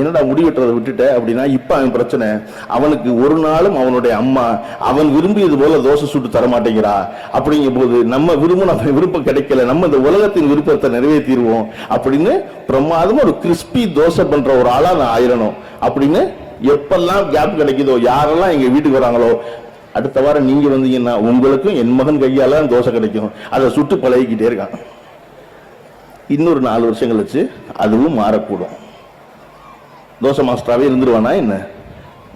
என்னடா முடி வெட்டுறதை விட்டுட்ட அப்படின்னா இப்போ அவன் பிரச்சனை. அவனுக்கு ஒரு நாளும் அவனுடைய அம்மா அவன் விரும்பியது போல தோசை சுட்டு தர மாட்டேங்கிறா. அப்படிங்கும் போது நம்ம விரும்பின விருப்பம் கிடைக்கல. நம்ம இந்த உலகத்தின் விருப்பத்தை நிறைவேற்றிடுவோம். அப்படின்னு பிரமாதமாக ஒரு கிறிஸ்பி தோசை பண்ற ஒரு ஆளா நான் ஆயிரணும். அப்படின்னு எப்பெல்லாம் கேப் கிடைக்குதோ யாரெல்லாம் எங்க வீட்டுக்கு வராங்களோ அடுத்த வாரம் நீங்க வந்தீங்கன்னா உங்களுக்கும் என் மகன் கையால தான் தோசை கிடைக்கும். அதை சுட்டு பழகிக்கிட்டே இருக்கான். இன்னொரு நாலு வருஷம் கழிச்சு அதுவும் மாறக்கூடும். தோசை மாஸ்டராகவே இருந்துருவானா என்ன?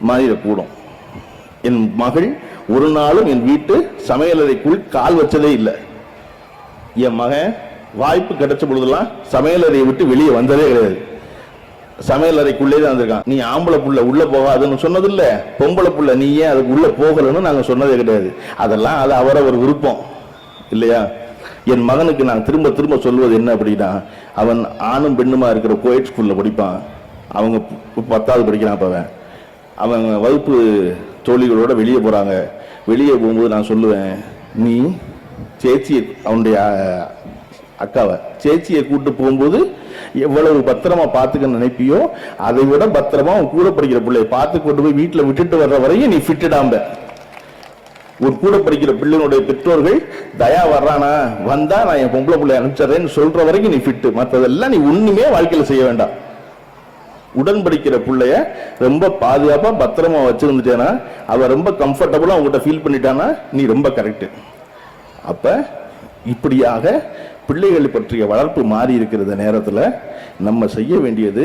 மாறிடக்கூடும். என் மகள் ஒரு நாளும் என் வீட்டு சமையலறைக்குள் கால் வச்சதே இல்லை. என் மகன் வாய்ப்பு கிடைச்ச பொழுதெல்லாம் சமையலறையை விட்டு வெளியே வந்ததே கிடையாது. சமையலறைக்குள்ளே தான் வந்திருக்கான். நீ ஆம்பளை புள்ள உள்ள போகாதுன்னு சொன்னதில்ல. பொம்பளை புள்ள நீ ஏன் அதுக்கு உள்ள போகலன்னு நாங்கள் சொன்னதே கிடையாது. அதெல்லாம் அது அவரவர் விருப்பம். இல்லையா? என் மகனுக்கு நான் திரும்ப திரும்ப சொல்வது என்ன அப்படின்னா அவன் ஆணும் பெண்ணுமா இருக்கிற கோயட் ஸ்கூல்ல படிப்பான். அவங்க பத்தாவது படிக்கிறான் அப்போ அவன். அவங்க வகுப்பு தோழிகளோட வெளியே போகிறாங்க வெளியே போகும்போது நான் சொல்லுவேன் நீ சேச்சியை அவனுடைய அக்காவை சேச்சியை கூட்டு போகும்போது எவ்வளவு பத்திரமா பார்த்துக்க நினைப்பியோ அதை விட பத்திரமா அவன் கூட படிக்கிற பிள்ளைய பார்த்து கொண்டு போய் வீட்டில் விட்டுட்டு வர்ற வரையும் நீ ஃபிட்டடாம்ப ஒரு கூட படிக்கிற பிள்ளைனுடைய பெற்றோர்கள் தயா வர்றானா? வந்தா நான் என் பொம்பளை பிள்ளை அனுப்பிச்சிடுறேன்னு சொல்ற வரைக்கும் நீ ஃபிட்டு மற்றதெல்லாம் நீ ஒண்ணுமே வாழ்க்கையில் செய்ய வேண்டாம். உடன் படிக்கிற பிள்ளைய ரொம்ப பாதுகாப்பா பத்திரமா வச்சிருந்துட்டேனா அவ ரொம்ப கம்ஃபர்டபுளா அவங்ககிட்ட ஃபீல் பண்ணிட்டானா நீ ரொம்ப கரெக்ட் அப்ப இப்படியாக பிள்ளைகளை பற்றிய வளர்ப்பு மாறி இருக்கிற நேரத்தில் நம்ம செய்ய வேண்டியது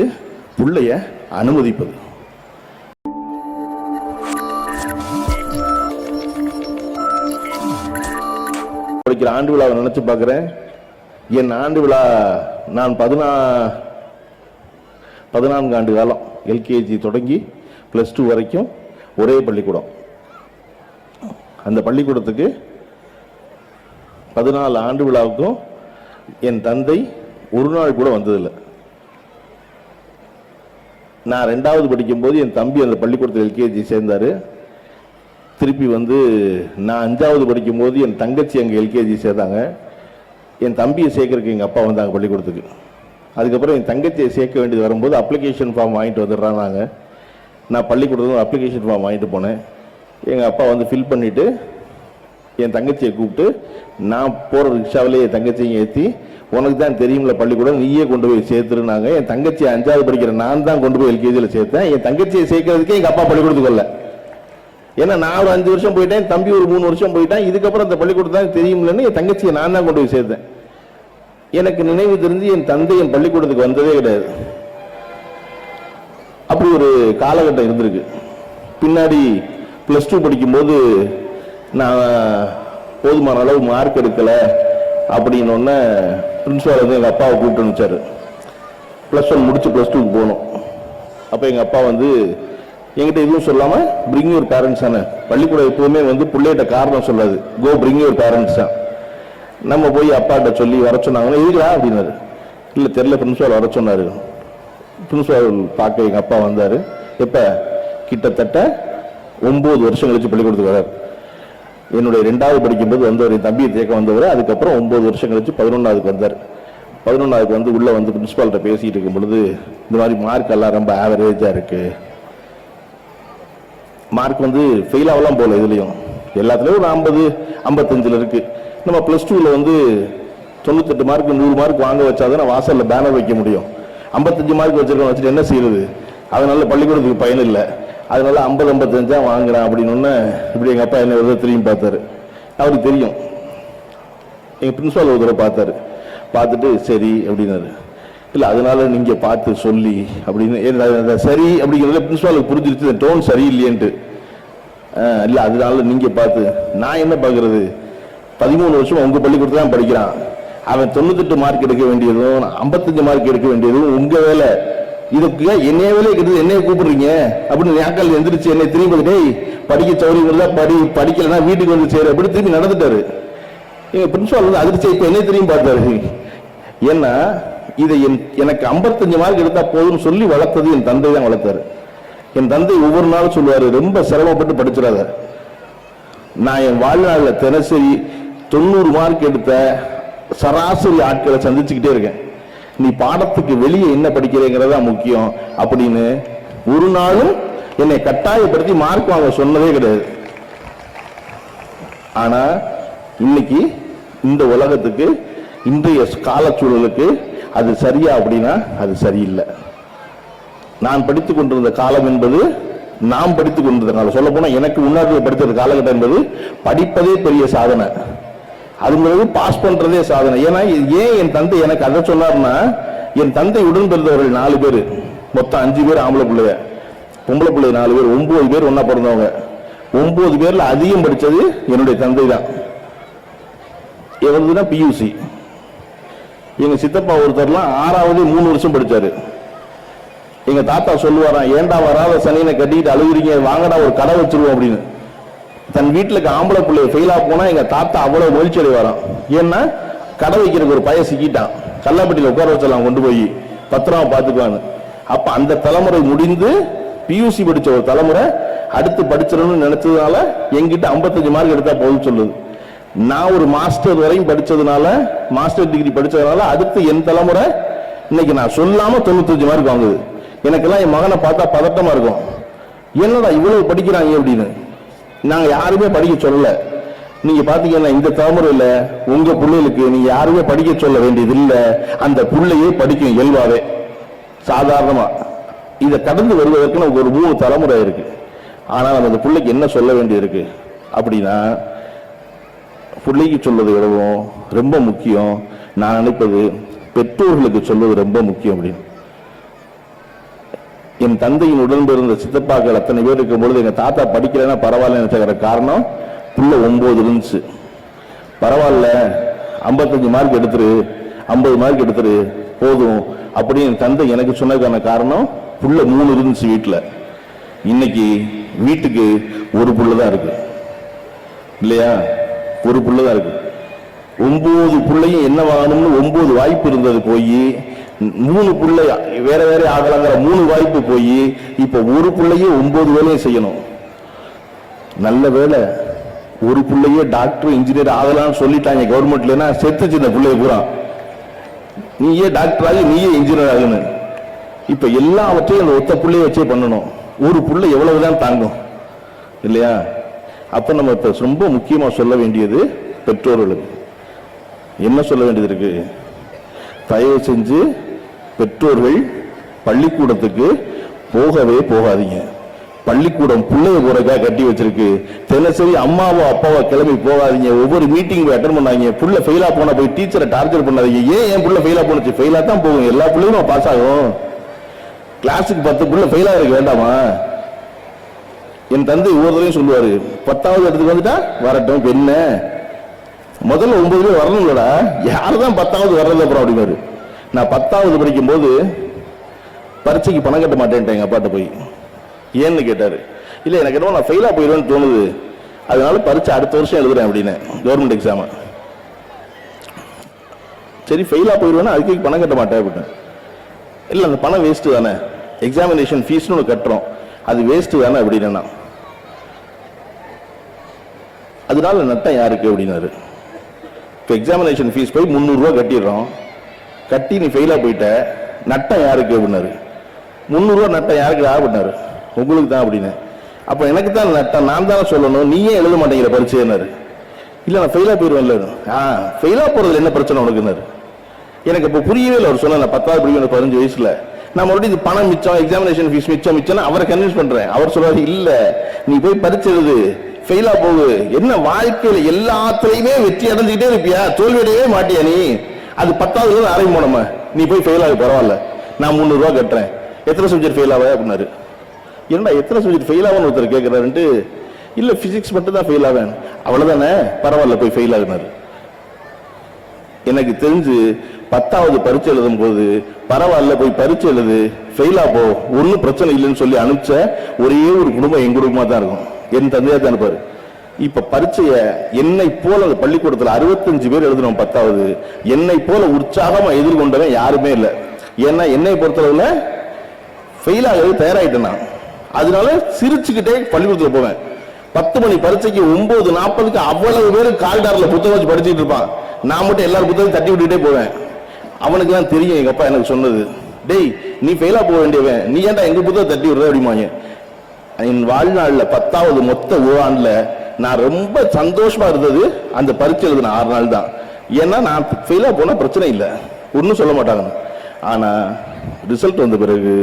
பிள்ளைய அனுமதிப்பது. படிக்கிற ஆண்டு விழாவை நினைச்சு பார்க்குறேன் என் ஆண்டு விழா நான் பதினா பதினான்கு ஆண்டு காலம் எல்கேஜி தொடங்கி ப்ளஸ் டூ வரைக்கும் ஒரே பள்ளிக்கூடம். அந்த பள்ளிக்கூடத்துக்கு பதினாலு ஆண்டு விழாவுக்கும் என் தந்தை ஒரு நாள் கூட வந்ததில்லை. நான் ரெண்டாவது படிக்கும்போது என் தம்பி அந்த பள்ளிக்கூடத்தில் எல்கேஜி சேர்ந்தாரு. திருப்பி வந்து நான் அஞ்சாவது படிக்கும்போது என் தங்கச்சி அங்கே எல்கேஜி சேர்ந்தாங்க. என் தம்பியை சேர்க்கறதுக்கு எங்கள் அப்பா வந்தாங்க பள்ளிக்கூடத்துக்கு. அதுக்கப்புறம் என் தங்கச்சியை சேர்க்க வேண்டியது வரும்போது அப்ளிகேஷன் ஃபார்ம் வாங்கிட்டு வந்துடுறாங்க நான் பள்ளிக்கூடத்தில் அப்ளிகேஷன் ஃபார்ம் வாங்கிட்டு போனேன். எங்கள் அப்பா வந்து ஃபில் பண்ணிவிட்டு என் தங்கச்சியை கூப்பிட்டு நான் போகிற ரிக்ஷாவிலே என் தங்கச்சியும் ஏற்றி உனக்கு தான் தெரியும்ல பள்ளிக்கூடம் நீயே கொண்டு போய் சேர்த்துருனாங்க என் தங்கச்சி அஞ்சாவது படிக்கிற நான் தான் கொண்டு போய் எல்கேஜியில் சேர்த்தேன். என் தங்கச்சியை சேர்க்கறதுக்கே எங்கள் அப்பா பள்ளிக்கூடத்துக்கு வரல. ஏன்னா நான் ஒரு அஞ்சு வருஷம் போயிட்டேன் தம்பி ஒரு மூணு வருஷம் போயிட்டேன். இதுக்கப்புறம் அந்த பள்ளிக்கூடம் தான் தெரியும்லன்னு என் தங்கச்சியை நான் தான் கொண்டு போய் சேர்த்தேன். எனக்கு நினைவு தெரிஞ்சு என் தந்தை என் பள்ளிக்கூடத்துக்கு வந்ததே கிடையாது. அப்படி ஒரு காலகட்டம் இருந்திருக்கு. பின்னாடி ப்ளஸ் டூ படிக்கும்போது நான் போதுமான அளவு மார்க் எடுக்கலை அப்படின்னொன்னே பிரின்ஸ்பால் வந்து எங்கள் அப்பாவை கூப்பிட்டு அனுப்பிச்சாரு ப்ளஸ் ஒன் முடிச்சு ப்ளஸ் டூக்கு போகணும் அப்போ எங்கள் அப்பா வந்து எங்கிட்ட எதுவும் சொல்லாமல் பிரிங் யுவர் பேரண்ட்ஸ் தானே பள்ளிக்கூடம் எப்போதுமே வந்து பிள்ளைகிட்ட காரணம் சொல்லாது. கோ பிரிங் யுவர் பேரண்ட்ஸ் தான் நம்ம போய் அப்பாட்ட சொல்லி வர சொன்னாங்கன்னா இருக்குடா அப்படின்னாரு. இல்லை தெரில பிரின்ஸ்பால் வர சொன்னாரு. பிரின்ஸ்பால் பார்க்க எங்கள் அப்பா வந்தார். எப்போ? கிட்டத்தட்ட ஒம்பது வருஷம் கழிச்சு பள்ளிக்கூடத்துக்கு வரார் என்னுடைய ரெண்டாவது படிக்கும்போது வந்தவர் என் தம்பியை தேக்க வந்தவர். அதுக்கப்புறம் ஒம்பது வருஷம் கழிச்சு பதினொன்றாவதுக்கு வந்தார். பதினொன்றாவதுக்கு வந்து உள்ளே வந்து பிரின்ஸ்பால்கிட்ட பேசிகிட்டு இருக்கும் பொழுது இந்த மாதிரி மார்க் எல்லாம் ரொம்ப ஆவரேஜாக இருக்குது மார்க் வந்து ஃபெயில் ஆகலாம் இதுலேயும். எல்லாத்துலேயும் ஒரு ஐம்பது ஐம்பத்தஞ்சில் இருக்குது நம்ம ப்ளஸ் டூவில் வந்து தொண்ணூத்தெட்டு மார்க் நூறு மார்க் வாங்க வச்சாதான் வாசலில் பேனர் வைக்க முடியும். ஐம்பத்தஞ்சு மார்க் வச்சிருக்கோம் வச்சுட்டு என்ன செய்யறது அதனால பள்ளிக்கூடத்துக்கு பயன் இல்லை. அதனால ஐம்பது ஐம்பத்தஞ்சா வாங்குறான் அப்படின்னு இப்படி எங்கள் அப்பா என்ன விதத்தை திரும்பி பார்த்தாரு. அவருக்கு தெரியும். எங்கள் பிரின்ஸ்பால் ஒரு தடவை பார்த்தாரு. பார்த்துட்டு சரி அப்படின்னாரு. இல்லை அதனால நீங்கள் பார்த்து சொல்லி அப்படின்னு சரி அப்படிங்கிறத பிரின்ஸ்பாலுக்கு புரிஞ்சிருச்சு. டோன் சரியில்லையேன்ட்டு. இல்லை அதனால நீங்கள் பார்த்து நான் என்ன பார்க்குறது? பதிமூணு வருஷம் உங்க பள்ளிக்கூடத்துல தான் படிக்கிறான். அவன் தொண்ணூத்தெட்டு மார்க் எடுக்க வேண்டியதும் ஐம்பத்தஞ்சு மார்க் எடுக்க வேண்டியதும் உங்க வேலை. இதுக்கு என்னைய வேலையை கிடையாது என்னைய கூப்பிடுறீங்க? அப்படின்னு ஞாக்கால் எந்திரிச்சு என்னை திரும்பி டேய் படிக்க சௌரியம் படி படிக்கலைன்னா வீட்டுக்கு வந்து சேரு அப்படி திரும்பி நடந்துட்டாரு. எங்க பிரின்சிபால் வந்து அதிர்ச்சி இப்ப என்ன திரும்பி பார்த்தாரு. ஏன்னா இதை என்- எனக்கு 55 மார்க் எடுத்தா போதும்னு சொல்லி வளர்த்தது என் தந்தை தான் வளர்த்தாரு. என் தந்தை ஒவ்வொரு நாளும் சொல்லுவாரு ரொம்ப சிரமப்பட்டு படிச்சிடாத. நான் என் வாழ்நாளில் தினசரி தொண்ணூறு மார்க் எடுத்த சராசரி ஆட்களை சந்திச்சுக்கிட்டே இருக்கேன். நீ பாடத்துக்கு வெளியே என்ன படிக்கிறேங்கிறதா முக்கியம் அப்படின்னு ஒரு நாளும் என்னை கட்டாயப்படுத்தி மார்க் வாங்க சொன்னதே கிடையாது. ஆனா இன்னைக்கு இந்த உலகத்துக்கு இன்றைய காலச்சூழலுக்கு அது சரியா அப்படின்னா அது சரியில்லை. நான் படித்துக் கொண்டிருந்த காலம் என்பது நாம் படித்துக் கொண்டிருந்த காலம். சொல்ல போனா எனக்கு முன்னாடி படித்த காலகட்டம் என்பது படிப்பதே பெரிய சாதனை. அதுங்கிறது பாஸ் பண்றதே சாதனை. ஏன்னா ஏன் என் தந்தை எனக்கு அதை சொன்னார்னா என் தந்தை உடன் பிறந்தவர்கள் நாலு பேர். மொத்தம் அஞ்சு பேர் ஆம்பளை பிள்ளைய பொம்பளை பிள்ளை நாலு பேர் ஒன்பது பேர் ஒன்னா பிறந்தவங்க. ஒன்பது பேர்ல அதிகம் படிச்சது என்னுடைய தந்தை தான். இவரது பியூசி எங்க சித்தப்பா ஒருத்தர்லாம் ஆறாவது மூணு வருஷம் படிச்சாரு. எங்க தாத்தா சொல்லுவாராம் ஏன்டா வராத சனியனை கட்டிக்கிட்டு அழுகுறீங்க? வாங்கடா ஒரு கடை வச்சிருவோம் அப்படின்னு. தன் வீட்டுல இருக்க ஆம்பளை பிள்ளைய ஃபெயிலா போனா எங்க தாத்தா அவ்வளவு மகிழ்ச்சி அடைவாராம். ஏன்னா கடை வைக்கிறதுக்கு ஒரு பையன் சிக்கிட்டான். கல்லாப்பட்டியில உட்கார வச்சிடலாம் கொண்டு போய். பத்திரமா பாத்துக்குவான்னு அப்ப அந்த தலைமுறை முடிந்து பியூசி படிச்ச ஒரு தலைமுறை அடுத்து படிச்சிடணும்னு நினைச்சதுனால எங்கிட்ட 55 மார்க் எடுத்தா போதும் சொல்லுது. நான் ஒரு மாஸ்டர் வரையும் படிச்சதுனால மாஸ்டர் டிகிரி படிச்சதுனால அடுத்து என் தலைமுறை இன்னைக்கு நான் சொல்லாம தொண்ணூத்தஞ்சு மார்க் வாங்குது. எனக்கெல்லாம் என் மகனை பார்த்தா பதட்டமா இருக்கும். என்னடா இவ்வளவு படிக்கிறாங்க அப்படின்னு. நாங்கள் யாருமே படிக்க சொல்லல. நீங்க பாத்தீங்கன்னா இந்த தலைமுறையில உங்க பிள்ளைகளுக்கு நீங்க யாருமே படிக்க சொல்ல வேண்டியது இல்ல அந்த பிள்ளையே படிக்கும் இயல்பாவே. சாதாரணமா. இதை கடந்து வருவதற்கு நமக்கு ஒரு மூணு தலைமுறை இருக்கு. ஆனா நம்ம அந்த பிள்ளைக்கு என்ன சொல்ல வேண்டியிருக்கு அப்படின்னா பிள்ளைக்கு சொல்வது விடவும் ரொம்ப முக்கியம். நான் நினைப்பது பெற்றோர்களுக்கு சொல்வது ரொம்ப முக்கியம் அப்படின்னு. என் தந்தையின் உடன் பிறந்த சித்தப்பாக்கள் அத்தனை பேர் இருக்கும் பொழுது எங்கள் தாத்தா படிக்கலைன்னா பரவாயில்ல நினைச்சுக்கிற காரணம்? புள்ள ஒம்பது இருந்துச்சு. பரவாயில்ல 55 மார்க் எடுத்துரு 50 மார்க் எடுத்துரு போதும். அப்படின்னு என் தந்தை எனக்கு சொன்னதுக்கான காரணம் புள்ள மூணு இருந்துச்சு வீட்டில் இன்னைக்கு வீட்டுக்கு ஒரு புள்ள தான் இருக்கு. இல்லையா? ஒரு புள்ள தான் இருக்கு. ஒன்பது புள்ளையும் என்ன வாங்கணும்னு ஒன்பது வாய்ப்பு இருந்தது போய் மூணு பிள்ளையா? வேற வேற ஆகலாங்கிற மூணு வாய்ப்பு போய் இப்ப ஒரு பிள்ளையே ஒன்பது வேலையை செய்யணும். நல்ல வேலை ஒரு பிள்ளையே டாக்டர் இன்ஜினியர் ஆகலாம்னு சொல்லிட்டாங்க கவர்மெண்ட்லன்னா செத்து சின்ன பிள்ளைய பூரா. நீயே டாக்டர் ஆகி நீயே இன்ஜினியர் ஆகணும். இப்ப எல்லாவற்றையும் அந்த ஒத்த பிள்ளைய வச்சே பண்ணணும். ஒரு பிள்ளை எவ்வளவுதான் தாங்கும். இல்லையா? அப்ப நம்ம இப்ப ரொம்ப முக்கியமா சொல்ல வேண்டியது பெற்றோர்களுக்கு. என்ன சொல்ல வேண்டியது இருக்கு? தயவு செஞ்சு பெற்றோர்கள் பள்ளிக்கூடத்துக்கு போகவே போகாதீங்க. பள்ளிக்கூடம் பிள்ளைய போறக்கா கட்டி வச்சிருக்கு. தினசரி அம்மாவோ அப்பாவோ கிளம்பி போகாதீங்க. ஒவ்வொரு மீட்டிங் போய் அட்டன் பண்ணாங்க புள்ள ஃபெயிலா போனா போய் டீச்சரை டார்ச்சர் பண்ணாதீங்க. ஏன் என் புள்ள ஃபெயிலா போனச்சு? ஃபெயிலா தான் போகும். எல்லா பிள்ளையும் பாஸ் ஆகும். கிளாஸுக்கு பத்து புள்ள ஃபெயிலா இருக்க. வேண்டாமா? என் தந்தை ஒவ்வொருத்தரையும் சொல்லுவாரு. பத்தாவது இடத்துக்கு வந்துட்டா? வரட்டும். என்ன? முதல்ல ஒன்பது பேர் வரணும்லடா. யாருதான் பத்தாவது வர்றது அப்புறம் அப்படின்னாரு நான் பத்தாவது படிக்கும் போது பரீட்சைக்கு பணம் கட்ட மாட்டேன்ட்டேன் எங்கள் அப்பாட்ட போய். ஏன்னு கேட்டார். இல்லை எனக்கு என்னமோ நான் ஃபெயிலாக போயிடுவேன்னு தோணுது. அதனால பரீட்சை அடுத்த வருஷம் எழுதுறேன் அப்படின்னு. கவர்மெண்ட் எக்ஸாமு சரி ஃபெயிலாக போயிடுவேன்னா அதுக்கு பணம் கட்ட மாட்டேன் அப்படின்னு இல்லை அந்த பணம் வேஸ்ட்டு தானே. எக்ஸாமினேஷன் ஃபீஸ்னு ஒன்று கட்டுறோம். அது வேஸ்ட்டு தானே அப்படின்னா அதனால நட்டம் யாருக்கு? அப்படின்னாரு. இப்போ எக்ஸாமினேஷன் ஃபீஸ் போய் முந்நூறுரூவா கட்டிடுறோம். கட்டி நீ ஃபெயிலாக போயிட்ட நட்டம் யாருக்கு அப்படின்னாரு. முந்நூறுரூவா நட்டம் யாருக்கு அப்படின்னாரு. உங்களுக்கு தான் அப்படின்னு. அப்போ எனக்கு தான் நட்டம் நான் தானே சொல்லணும் நீயே எழுத மாட்டேங்கிற பரிச்சைன்னாரு. இல்லை நான் ஃபெயிலாக போயிடுவேன்ல ஆ ஃபெயிலாக போகிறதுல என்ன பிரச்சனை உனக்குன்னாரு. எனக்கு இப்போ புரியவே இல்லை அவர் சொன்ன பத்தாவது படிக்கிற பதினஞ்சு வயசில். நான் மறுபடியும் இது பணம் மிச்சம் எக்ஸாமினேஷன் ஃபீஸ் மிச்சம் மிச்சம் அவரை கன்வின்ஸ் பண்ணுறேன் அவர் சொல்றாரு இல்லை நீ போய் பரிச்சு எழுது ஃபெயிலாக போகுது என்ன வாழ்க்கையில் எல்லாத்துலேயுமே வெற்றி அடைஞ்சிக்கிட்டே இருப்பியா? தோல்வியடையவே மாட்டியா நீ? அது பத்தாவது இருந்து ஆரம்பிப்போம் நம்ம. நீ போய் ஃபெயில் ஆக பரவாயில்ல. நான் முந்நூறு ரூபா கட்டுறேன். எத்தனை சப்ஜெக்ட் ஃபெயில் ஆவ அப்படின்னாரு. என்னடா எத்தனை சப்ஜெக்ட் ஃபெயில் ஆகும்னு ஒருத்தர் கேட்கிறாருன்ட்டு இல்ல பிசிக்ஸ் மட்டும் தான் ஃபெயில் ஆவேன். அவ்வளவுதானே? பரவாயில்ல போய் ஃபெயில் ஆகுனாரு. எனக்கு தெரிஞ்சு பத்தாவது பரீட்சை எழுதும் போது பரவாயில்ல போய் பரீட்சை எழுது ஃபெயிலா போ ஒன்றும் பிரச்சனை இல்லைன்னு சொல்லி அனுப்பிச்ச ஒரே ஒரு குடும்பம் என் குடும்பமா தான் இருக்கும். என் தந்தையா தான் இருப்பாரு இப்ப பரீட்சைய என்னை போல அந்த பள்ளிக்கூடத்தில் அறுபத்தஞ்சு பேர் எழுதணும் பத்தாவது. என்னை போல உற்சாகமா எதிர்கொண்டவன் யாருமே இல்லை. ஏன்னா என்னை பொறுத்தளவுல ஃபெயில் ஆகவே தயாராயிட்டேன் நான். அதனால சிரிச்சுக்கிட்டே பள்ளிக்கூடத்தில் போவேன். பத்து மணி பரீட்சைக்கு ஒன்பது நாற்பதுக்கு அவ்வளவு பேர் கால்டாரில் புத்தகம் வச்சு படிச்சுட்டு இருப்பான். நான் மட்டும் எல்லாரும் புத்தகம் தட்டி விட்டுட்டே போவேன். அவனுக்குலாம் தெரியும் எங்க அப்பா எனக்கு சொன்னது. டேய் நீ ஃபெயிலாக போக வேண்டியவன். நீ ஏன்டா எங்க புத்தகம் தட்டி விடுற? அப்படிமாங்க என் வாழ்நாளில் பத்தாவது மொத்த ஓராண்டில் நான் ரொம்ப சந்தோஷமா இருந்தது அந்த பரீட்சை எழுதின ஆறு நாள் தான். ஏன்னா நான் ஃபெயிலாக போனால் பிரச்சனை இல்லை. ஒன்றும் சொல்ல மாட்டாங்க. ஆனால் ரிசல்ட் வந்த பிறகு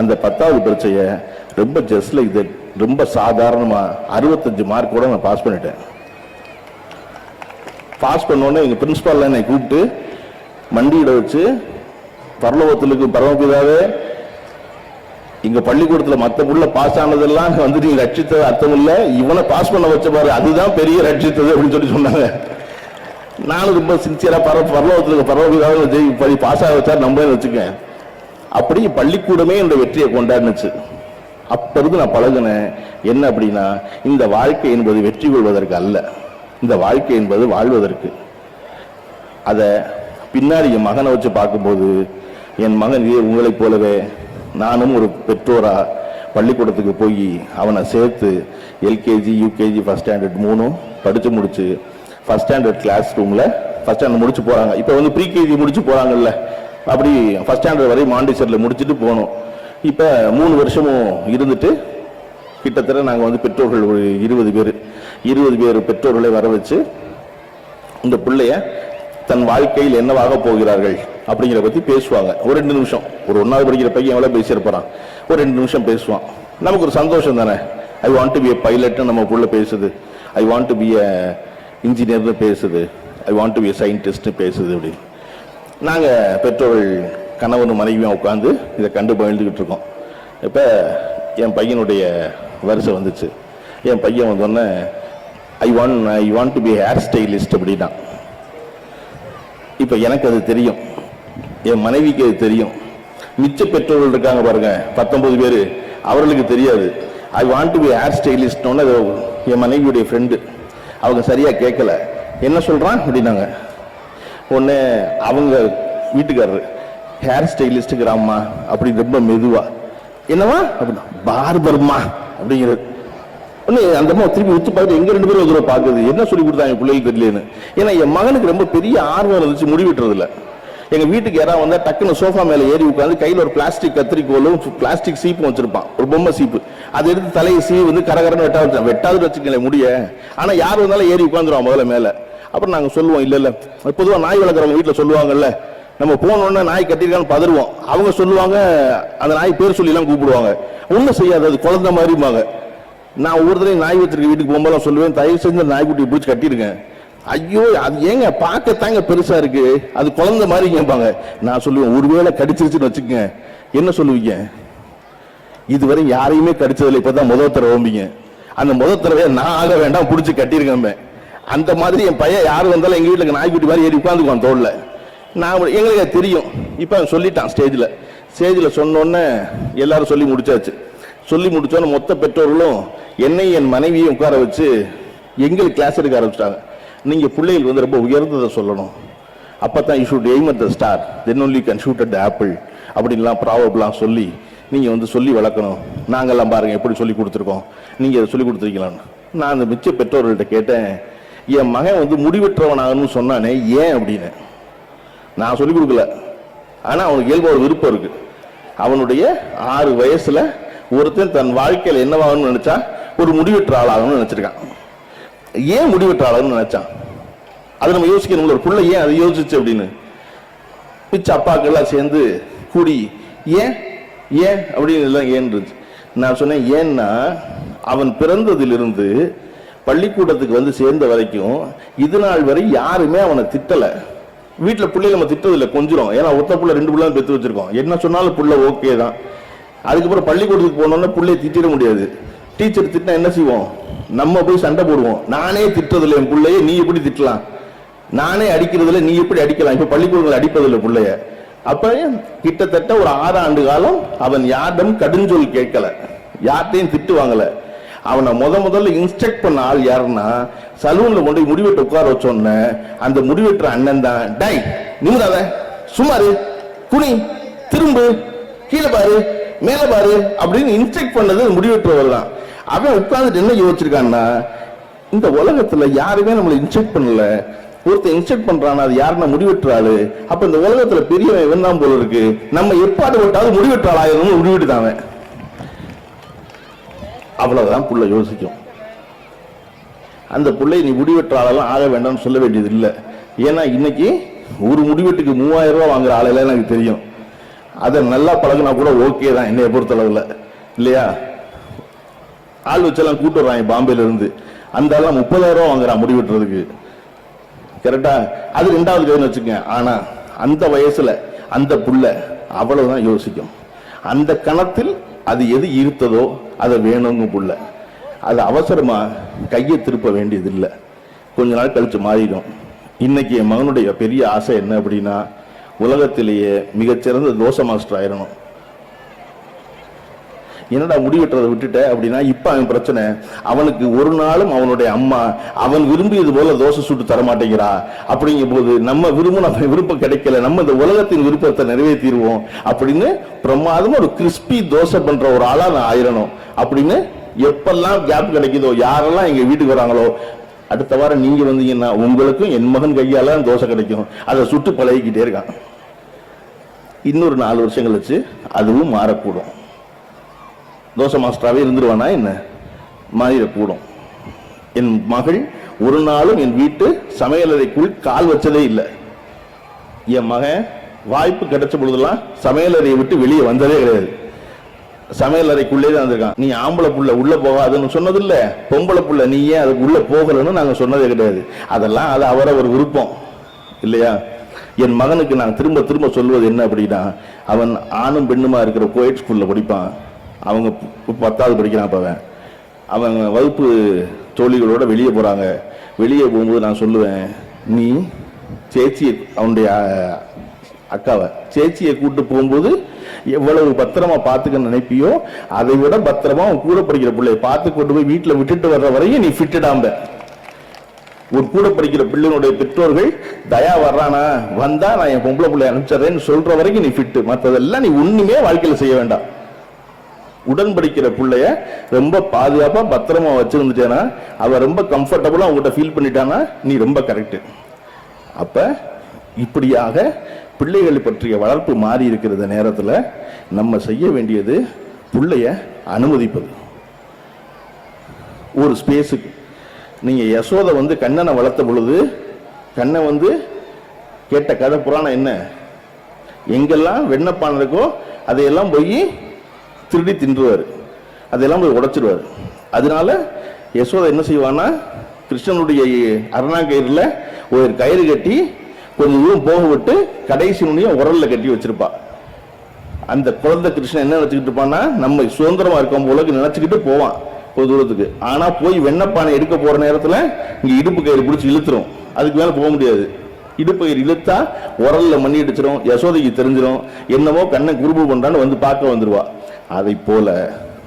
அந்த பத்தாவது பரீட்சையை ரொம்ப ஜஸ்ட் லைக் தட் ரொம்ப சாதாரணமாக அறுபத்தஞ்சு மார்க் கூட நான் பாஸ் பண்ணிட்டேன். பாஸ் பண்ணோடனே எங்கள் பிரின்ஸ்பாலில் என்னை கூப்பிட்டு மண்டியிட வச்சு பரலோகத்திலுக்கு பரமபிதாவே இங்க பள்ளிக்கூடத்துல மத்த புள்ள பாஸ் ஆனதெல்லாம் வந்து நீங்க ரட்சித்தது அர்த்தம் இல்ல இவனை பாஸ் பண்ண வச்ச பாரு அதுதான் பெரிய ரட்சித்தது அப்படின்னு சொல்லி சொன்னாங்க. நானும் ரொம்ப சின்சியரா பர பரலோகத்துல பரவாயில்ல ஜெய் பாஸ் ஆக வச்சா நம்பன்னு வச்சுக்கேன் அப்படி பள்ளிக்கூடமே இந்த வெற்றியை கொண்டாடுனுச்சு. அப்ப இருந்து நான் பழகினேன். என்ன அப்படின்னா இந்த வாழ்க்கை என்பது வெற்றி கொள்வதற்கு அல்ல. இந்த வாழ்க்கை என்பது வாழ்வதற்கு. அதை பின்னாடி என் மகனை வச்சு பார்க்கும்போது என் மகன் இதே உங்களைப் போலவே நானும் ஒரு பெற்றோராக பள்ளிக்கூடத்துக்கு போய் அவனை சேர்த்து எல்கேஜி யூகேஜி ஃபஸ்ட் ஸ்டாண்டர்ட் மூணும் படித்து முடித்து ஃபஸ்ட் ஸ்டாண்டர்ட் கிளாஸ் ரூமில் ஃபஸ்ட் ஸ்டாண்டர்ட் முடிச்சு போகிறாங்க இப்போ வந்து ப்ரீகேஜி முடிச்சு போகிறாங்கல்ல அப்படி ஃபஸ்ட் ஸ்டாண்டர்ட் வரை மாண்டிசரில் முடிச்சுட்டு போகணும் இப்போ மூணு வருஷமும் இருந்துட்டு கிட்டத்தட்ட நாங்கள் வந்து பெற்றோர்கள் ஒரு இருபது பேர். இருபது பேர் பெற்றோர்களை வர வச்சு இந்த பிள்ளைய தன் வாழ்க்கையில் என்னவாக போகிறார்கள் அப்படிங்கிற பத்தி பேசுவாங்க. ஒரு ரெண்டு நிமிஷம். ஒரு ஒன்னாவது படிக்கிற பையன் எவ்வளவு பேசியிருப்பான்? ஒரு ரெண்டு நிமிஷம் பேசுவான். நமக்கு ஒரு சந்தோஷம் தானே? ஐ வாண்ட் டு பி பைலட்னு நம்ம புள்ள பேசுது. I want to be a இன்ஜினியர்னு பேசுது. I want to be scientist பேசுது அப்படி. நாங்கள் பெற்றோர்கள் கணவனும் மனைவியும் உட்காந்து இதை கண்டு பகிர்ந்துகிட்டு இருக்கோம். இப்போ என் பையனுடைய வரிசை வந்துச்சு. என் பையன் வந்தோடனே I want I want to be hair stylist அப்படின்னா இப்போ எனக்கு அது தெரியும். என் மனைவிக்கு அது தெரியும். மிச்ச பெற்றோர்கள் இருக்காங்க பாருங்க பத்தொன்பது பேர். அவர்களுக்கு தெரியாது. I want to be hair ஸ்டைலிஸ்ட்னு என் மனைவியுடைய ஃப்ரெண்டு அவங்க சரியாக கேட்கல என்ன சொல்கிறான் அப்படின்னாங்க. ஒன்று அவங்க வீட்டுக்காரரு ஹேர் ஸ்டைலிஸ்ட்டுங்கிறாம்மா அப்படி ரொம்ப மெதுவாக என்னவா அப்படின்னா பார்பர்மா அப்படிங்கிறது ஒன்று அந்த அம்மா திருப்பி உத்து பார்த்து எங்க ரெண்டு பேரும் ஒரு தடவை பாக்குது என்ன சொல்லி கொடுத்தாங்க பிள்ளைகளுக்கு தெரியலன்னு. ஏன்னா என் மகனுக்கு ரொம்ப பெரிய ஆர்வம் இருந்துச்சு முடிவிட்டுறதுல எங்க வீட்டுக்கு யாராவது வந்தா டக்குன்னு சோஃபா மேல ஏறி உட்காந்து கையில ஒரு பிளாஸ்டிக் கத்திரிக்கோலும் பிளாஸ்டிக் சீப்பும் வச்சிருப்பான். ஒரு பொம்மை சீப்பு. அதை எடுத்து தலையை சீ வந்து கரகரன்னு வெட்டா வச்சான். வெட்டாது வச்சுக்கல முடிய. ஆனா யார் வந்தாலும் ஏறி உட்காந்துருவான் முதல்ல மேல. அப்புறம் நாங்க சொல்லுவோம் இல்ல இல்ல. பொதுவா நாய் வளர்க்குறவங்க வீட்டுல சொல்லுவாங்கல்ல நம்ம போனோடனே நாய் கட்டிருக்கான்னு பதறுவோம். அவங்க சொல்லுவாங்க அந்த நாய் பேர் சொல்லி எல்லாம் கூப்பிடுவாங்க. ஒன்றும் செய்யாது அது குழந்தை மாதிரிம்பாங்க. நான் ஒவ்வொரு தடவையும் நாய் வச்சிருக்க வீட்டுக்கு போகும்போது சொல்லுவேன் தயவு செஞ்சு அந்த நாய்க்குட்டியை பிடிச்சி கட்டிருக்கேன் ஐயோ அது ஏங்க பார்க்கத்தாங்க பெருசா இருக்கு. அது குழந்தை மாதிரி கேட்பாங்க. நான் சொல்லுவேன் ஒருவேளை கடிச்சிருச்சுன்னு வச்சுக்கங்க. என்ன சொல்லுவீங்க? இதுவரை யாரையுமே கடிச்சதில்லை. இப்பதான் முதல் தடவை ஓம்பிங்க அந்த முதல் தடவை நான் ஆக வேண்டாம் பிடிச்சி கட்டியிருக்கேன். அந்த மாதிரி என் பையன் யார் வந்தாலும் எங்கள் வீட்டில் நாய்க்குட்டி மாதிரி ஏறி உட்காந்துக்குவான் தோல்ல நான் எங்களுக்கு அது தெரியும். இப்போ அவன் சொல்லிட்டான் ஸ்டேஜில் ஸ்டேஜில் சொன்னோன்னே எல்லாரும் சொல்லி முடிச்சாச்சு. சொல்லி முடிச்சோன்னு மொத்த பெற்றோர்களும் என்னை என் மனைவியை உட்கார வச்சு எங்களுக்கு கிளாஸ் எடுக்க ஆரம்பிச்சிட்டாங்க. நீங்கள் பிள்ளைகள் வந்து ரொம்ப உயர்ந்ததை சொல்லணும். அப்பதான் you should aim at the star then only can shoot at the apple அப்படின்லாம் ப்ராபப்லாம் சொல்லி நீங்கள் வந்து சொல்லி வளர்க்கணும். நாங்கள்லாம் பாருங்கள் எப்படி சொல்லி கொடுத்துருக்கோம். நீங்கள் அதை சொல்லி கொடுத்துருக்கீங்களான்னு. நான் அந்த மிச்ச பெற்றோர்கள்ட்ட கேட்டேன் என் மகன் வந்து முடிவெற்றவன் சொன்னானே ஏன் அப்படின்னு? நான் சொல்லிக் கொடுக்கல. ஆனால் அவனுக்கு இயல்பு ஒரு விருப்பம் இருக்குது அவனுடைய ஆறு வயசில் ஒருத்தன் தன் வாழ்க்கையில என்னவாகணும்னு நினைச்சா ஒரு முடிவெற்ற ஆளாகணும்னு நினைச்சிருக்கான். ஏன் முடிவெற்ற ஆளாகணும்னு நினைச்சான்? அது நம்ம யோசிக்கணும் ஒரு பிள்ளை ஏன் அதை யோசிச்சு அப்படின்னு? பிச்சு அப்பாக்கெல்லாம் சேர்ந்து கூடி ஏன்? ஏன்? அப்படின்னு எல்லாம் ஏன் நான் சொன்னேன் ஏன்னா அவன் பிறந்ததிலிருந்து பள்ளிக்கூடத்துக்கு வந்து சேர்ந்த வரைக்கும் இது நாள் வரை யாருமே அவனை திட்டலை. வீட்டில் பிள்ளைய நம்ம திட்டதில்லை கொஞ்சிரும் ஏன்னா ஒத்த பிள்ளை ரெண்டு பிள்ளை பெற்று வச்சிருக்கோம். என்ன சொன்னாலும் பிள்ளை ஓகே தான். அதுக்கப்புறம் பள்ளிக்கூடத்துக்கு போனோம்னா பிள்ளைய திட்டிட முடியாது. டீச்சர் திட்டினா என்ன செய்வோம்? நம்ம போய் சண்டை போடுவோம். நானே திட்டதில்லை என் பிள்ளைய நீ எப்படி திட்டலாம்? நானே அடிக்கிறதுல நீ எப்படி அடிக்கலாம்? இப்ப பள்ளிக்கூடங்கள் அடிப்பதில்லை பிள்ளைய. அப்ப கிட்டத்தட்ட ஒரு ஆறு ஆண்டு காலம் அவன் யாரிடம் கடுஞ்சொல் கேட்கல. யார்ட்டையும் திட்டு வாங்கல. அவனை முத முதல்ல இன்ஸ்ட்ரக்ட் பண்ண ஆள் யாருன்னா சலூன்ல கொண்டு போய் முடிவெட்டு உட்கார வச்சோன்ன அந்த முடிவெட்டுற அண்ணன் தான். டை நிமிடாத சுமாரு குனி திரும்பு. கீழே பாரு. மேல பாரு அப்படின்னு இன்ஸ்ட்ரக்ட் பண்ணது முடிவெட்டுறவர் தான். அவன் உட்கார்ந்துட்டு என்ன யோசிச்சிருக்கான்னா இந்த உலகத்துல யாருமே நம்மளை இன்ஸ்ட்ரக்ட் பண்ணல. ஒருத்தர் இன்ஸ்ட்ரக்ட் பண்றான் அது யாருன்னா முடிவெட்டுறாரு அப்ப இந்த உலகத்துல பெரியவன் இவன் தான் போல இருக்கு. நம்ம எப்பாடு விட்டாலும் முடிவெட்டுறாள் முடிவெட்டுதான் அவன். அவ்வளவுதான் புள்ள யோசிக்கும். அந்த புள்ளை நீ முடிவெற்றாளெல்லாம் ஆக வேண்டாம்னு சொல்ல வேண்டியது இல்லை ஏன்னா இன்னைக்கு ஒரு முடிவெட்டுக்கு மூவாயிரம் ரூபா வாங்குற ஆளெல்லாம் எனக்கு தெரியும். அதை நல்லா பழகுனா கூட ஓகே தான் என்னைய பொறுத்தளவில். இல்லையா? ஆள் வச்செல்லாம் கூட்டு வர்றாங்க பாம்பேல இருந்து அந்த ஆள்லாம் முப்பதாயிரம் ரூபா வாங்குறான் முடிவெட்டுறதுக்கு கரெக்டா அது ரெண்டாவது கைன்னு வச்சுக்கங்க. ஆனா அந்த வயசுல அந்த புள்ள அவ்வளவுதான் யோசிக்கும். அந்த கணத்தில் அது எது ஈர்த்ததோ அதை வேணுங்க புள்ள. அது அவசரமா கையை திருப்ப வேண்டியது இல்லை கொஞ்ச நாள் கழிச்சு மாறிடும். இன்னைக்கு என் மகனுடைய பெரிய ஆசை என்ன அப்படின்னா உலகத்திலேயே மிகச்சிறந்த தோசை மாஸ்டர் ஆயிரணும். என்னடா முடிவெட்டுறதை விட்டுட்ட? அப்படின்னா இப்ப அவன் பிரச்சனை. அவனுக்கு ஒரு நாளும் அவனுடைய அம்மா அவன் விரும்பியது போல தோசை சுட்டு தர மாட்டேங்கிறா அப்படிங்கும் போது நம்ம விரும்பும் நம்ம விருப்பம் கிடைக்கல. நம்ம இந்த உலகத்தின் விருப்பத்தை நிறைவேற்றிடுவோம். அப்படின்னு பிரமாதமா ஒரு கிறிஸ்பி தோசை பண்ற ஒரு ஆளா நான் ஆயிரணும். அப்படின்னு எப்பெல்லாம் கேப் கிடைக்குதோ யாரெல்லாம் எங்க வீட்டுக்கு வராங்களோ அடுத்த வாரம் நீங்க வந்தீங்கன்னா உங்களுக்கும் என் மகன் கையால தோசை கிடைக்கும். அதை சுட்டு பழகிக்கிட்டே இருக்கான். இன்னொரு நாலு வருஷம் கழிச்சு அதுவும் மாறக்கூடும். தோசை மாஸ்டராகவே இருந்துருவானா என்ன? மாறிடக்கூடும். என் மகள் ஒரு நாளும் என் வீட்டு சமையலறைக்குள் கால் வச்சதே இல்லை. என் மகன் வாய்ப்பு கிடைச்ச பொழுதெல்லாம் சமையலறையை விட்டு வெளியே வந்ததே கிடையாது. சமையல் அறைக்குள்ளே தான் இருந்திருக்கான். நீ ஆம்பளை புள்ள உள்ள போகாதுன்னு சொன்னது இல்ல பொம்பளை புள்ள நீ ஏன் அதுக்கு உள்ள போகலன்னு நாங்க சொன்னதே கிடையாது. அதெல்லாம் அது அவரவர் விருப்பம். இல்லையா? என் மகனுக்கு நான் திரும்ப திரும்ப சொல்வது என்ன அப்படின்னா அவன் ஆணும் பெண்ணுமா இருக்கிற கோயட் ஸ்கூல்ல படிப்பான். அவங்க பத்தாவது படிக்கிறான் அப்ப அவன். அவங்க வகுப்பு தோழிகளோட வெளியே போறாங்க. வெளியே போகும்போது நான் சொல்லுவேன் நீ சேச்சியை அவனுடைய அக்காவை சேச்சியை கூப்பிட்டு போகும்போது எவ்வளவு பத்திரமா பார்த்துக்க நினைப்பியோ அதை விட பத்திரமா உன் கூட படிக்கிற பிள்ளைய பார்த்து கொண்டு போய் வீட்டில் விட்டுட்டு வர்ற வரையும் நீ ஃபிட்டடாம்ப ஒரு கூட படிக்கிற பிள்ளைகளுடைய பெற்றோர்கள் தயா வர்றானா? வந்தா நான் என் பொம்பளை பிள்ளை அனுப்பிச்சிடுறேன்னு சொல்ற வரைக்கும் நீ ஃபிட்டு மற்றதெல்லாம் நீ ஒண்ணுமே வாழ்க்கையில செய்ய வேண்டாம். உடன் படிக்கிற பிள்ளைய ரொம்ப பாதுகாப்பா பத்திரமா வச்சிருந்துட்டேனா அவ ரொம்ப கம்ஃபர்டபுளா உங்ககிட்ட ஃபீல் பண்ணிட்டானா நீ ரொம்ப கரெக்ட் அப்ப இப்படியாக பிள்ளைகள் பற்றிய வளர்ப்பு மாறி இருக்கிற நேரத்தில் நம்ம செய்ய வேண்டியது பிள்ளைய அனுமதிப்பது. ஒரு ஸ்பேஸுக்கு நீங்கள் யசோதை வந்து கண்ணனை வளர்த்த பொழுது கண்ணை வந்து கேட்ட கதை புராணம் என்ன? எங்கெல்லாம் வெண்ணப்பான் இருக்கோ அதையெல்லாம் போய் திருடி தின்றுவார். அதையெல்லாம் போய் உடைச்சிடுவார் அதனால யசோதை என்ன செய்வான்னா கிருஷ்ணனுடைய அருணாக்கயிறுல ஒரு கயிறு கட்டி கொஞ்சம் தூரம் போக விட்டு கடைசி நுனியும் உரல்ல கட்டி வச்சிருப்பா. அந்த குழந்தை கிருஷ்ணன் என்ன நினச்சிக்கிட்டு இருப்பான்னா நம்ம சுதந்திரமா இருக்கோம் போலக்கு நினச்சிக்கிட்டு போவான் ஒரு தூரத்துக்கு. ஆனா போய் வெண்ணப்பானை எடுக்க போற நேரத்துல இங்க இடுப்பு கயிறு பிடிச்சி இழுத்துரும். அதுக்கு மேல போக முடியாது. இடுப்பு கயிறு இழுத்தா உரல்ல மண்ணி அடிச்சிடும் யசோதைக்கு தெரிஞ்சிடும் என்னவோ கண்ணை குருபு பண்றான்னு வந்து பார்க்க வந்துடுவா அதை போல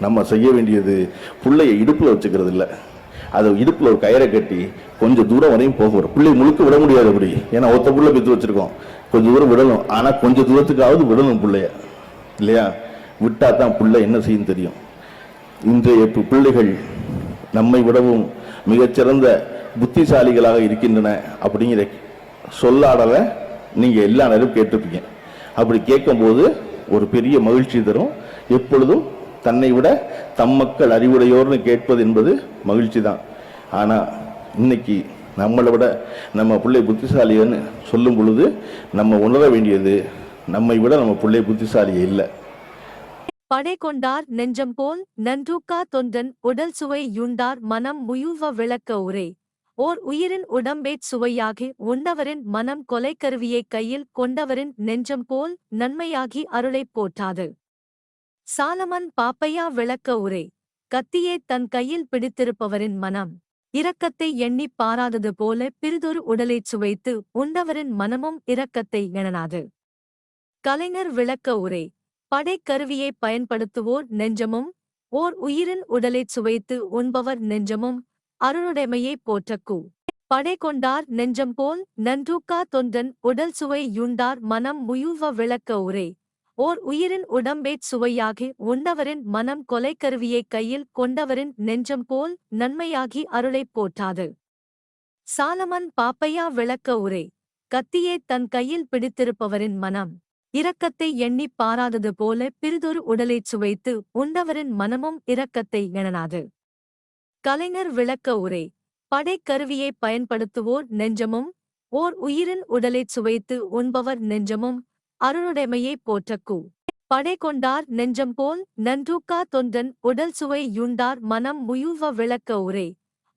நம்ம செய்ய வேண்டியது பிள்ளைய இடுப்புல வச்சுக்கிறது இல்லை அதை இடுப்பில் ஒரு கயிறை கட்டி கொஞ்சம் தூரம் வரையும் போக வரும் பிள்ளை முழுக்க விட முடியாது அப்படி. ஏன்னா ஒத்த புள்ள பித்து வச்சுருக்கோம். கொஞ்சம் தூரம் விடணும். ஆனால் கொஞ்சம் தூரத்துக்காவது விடணும் பிள்ளைய. இல்லையா? விட்டா தான் பிள்ளை என்ன செய்யும் தெரியும். இன்றைய பிள்ளைகள் நம்மை விடவும் மிகச்சிறந்த புத்திசாலிகளாக இருக்கின்றன அப்படிங்கிற சொல்லாடலை நீங்கள் எல்லா நேரம் கேட்டிருப்பீங்க. அப்படி கேட்கும்போது ஒரு பெரிய மகிழ்ச்சி தரும். எப்பொழுதும் தன்னை விட தம் மக்கள் அறிவுடையோர்னு கேட்பது என்பது மகிழ்ச்சி தான் ஆனா இன்னைக்கு நம்மளை விட நம்ம பிள்ளை புத்திசாலின்னு சொல்லும் பொழுது நம்ம உணர வேண்டியது நம்மை விட நம்ம பிள்ளை புத்திசாலியே இல்லை. படை கொண்டார் நெஞ்சம் போல் நன்றூக்கா தொண்டன் உடல் சுவை யுண்டார் மனம் முயுவ விளக்க உரே. ஓர் உயிரின் உடம்பேற் சுவையாகி உண்டவரின் மனம் கொலைக்கருவியை கையில் கொண்டவரின் நெஞ்சம் போல் நன்மையாகி அருளைப் போற்றாது. சாலமன் பாப்பையா விளக்க உரே. கத்தியே தன் கையில் பிடித்திருப்பவரின் மனம். இரக்கத்தை எண்ணிப் பாராதது போல பிறிதொரு உடலைச் சுவைத்து உண்டவரின் மனமும் இரக்கத்தை எணனாது. கலைஞர் விளக்க உரை. படைக்கருவியை பயன்படுத்துவோர் நெஞ்சமும் ஓர் உயிரின் உடலைச் சுவைத்து உண்பவர் நெஞ்சமும் அருளுடைமையை போற்றக்கூ. படை கொண்டார் நெஞ்சம் போல் நன்றூக்கா தொண்டன் உடல் சுவை யுண்டார் மனம் முயுவ விளக்க உரே. ஓர் உயிரின் உடம்பேற் சுவையாகி உண்டவரின் மனம் கொலைக்கருவியை கையில் கொண்டவரின் நெஞ்சம் போல் நன்மையாகி அருளைப் போற்றாது. சாலமன் பாப்பையா விளக்க உரை. கத்தியே தன் கையில் பிடித்திருப்பவரின் மனம். இரக்கத்தை எண்ணிப் பாராதது போல பிறிதொரு உடலைச் சுவைத்து உண்டவரின் மனமும் இரக்கத்தை எணனாது. கலைஞர் விளக்க உரை. படைக்கருவியை பயன்படுத்துவோர் நெஞ்சமும் ஓர் உயிரின் உடலைச் சுவைத்து உண்பவர் நெஞ்சமும் அருளுடைமையை போற்றக்கூ. படை கொண்டார் நெஞ்சம் போல் நன்றூக்கா தொண்டன் உடல் சுவை யுண்டார் மனம் முயுவ விளக்க உரை.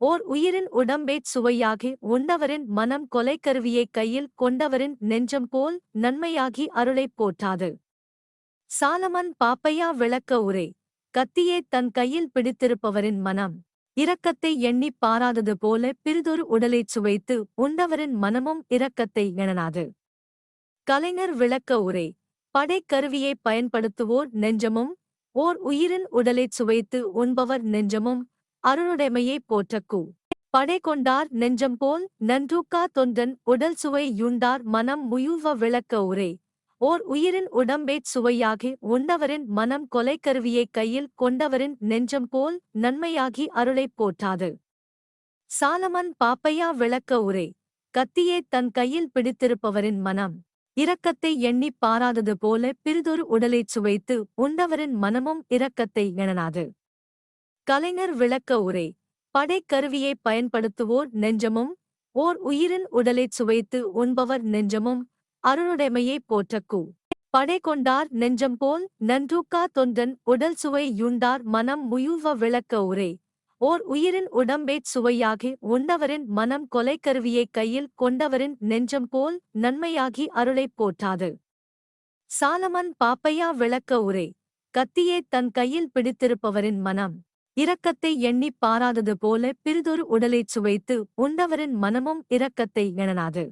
ஓர் உயிரின் உடம்பேற் சுவையாகி உண்டவரின் மனம் கொலைக்கருவியைக் கையில் கொண்டவரின் நெஞ்சம் போல் நன்மையாகி அருளைப் போற்றாது. சாலமன் பாப்பையா விளக்க உரை. கத்தியே தன் கையில் பிடித்திருப்பவரின் மனம். இரக்கத்தை எண்ணிப் பாராதது போல பிறிதொரு உடலைச் சுவைத்து உண்டவரின் மனமும் இரக்கத்தை எணனாது கலைஞர் விளக்க உரை. படைக்கருவியை பயன்படுத்துவோர் நெஞ்சமும் ஓர் உயிரின் உடலைச் சுவைத்து உண்பவர் நெஞ்சமும் அருளுடைமையை போற்றக்கூ. படை கொண்டார் நெஞ்சம் போல் நன்றூக்கா தொண்டன் உடல் சுவை யுண்டார் மனம் முயுவ விளக்க உரை. ஓர் உயிரின் உடம்பேற் சுவையாகி உண்டவரின் மனம் கொலைக்கருவியை கையில் கொண்டவரின் நெஞ்சம் போல் நன்மையாகி அருளைப் போற்றாது. சாலமன் பாப்பையா விளக்க உரை. கத்தியே தன் கையில் பிடித்திருப்பவரின் மனம். இரக்கத்தை எண்ணிப் பாராதது போல பிறிதொரு உடலைச் சுவைத்து உண்டவரின் மனமும் இரக்கத்தை எணனாது. கலைஞர் விளக்க உரை. படைக்கருவியை பயன்படுத்துவோர் நெஞ்சமும் ஓர் உயிரின் உடலைச் சுவைத்து உண்பவர் நெஞ்சமும் அருளுடைமையை போற்றக்கூ. படை கொண்டார் நெஞ்சம் போல் நன்றூக்கா தொண்டன் உடல் சுவை யுண்டார் மனம் முயுவ விளக்க உரை. ஓர் உயிரின் உடம்பேற் சுவையாகி உண்டவரின் மனம் கொலைக்கருவியை கையில் கொண்டவரின் நெஞ்சம் போல் நன்மையாகி அருளைப் போற்றாது. சாலமன் பாப்பையா விளக்க உரை. கத்தியே தன் கையில் பிடித்திருப்பவரின் மனம். இரக்கத்தை எண்ணிப் பாராதது போல பிறிதொரு உடலைச் சுவைத்து உண்டவரின் மனமும் இரக்கத்தை எணனாது.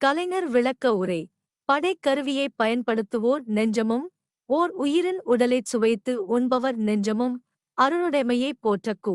கலைஞர் விளக்க உரை. படைக்கருவியை பயன்படுத்துவோர் நெஞ்சமும் ஓர் உயிரின் உடலைச் சுவைத்து உண்பவர் நெஞ்சமும் அருளுடைமையை போற்றக்கூ.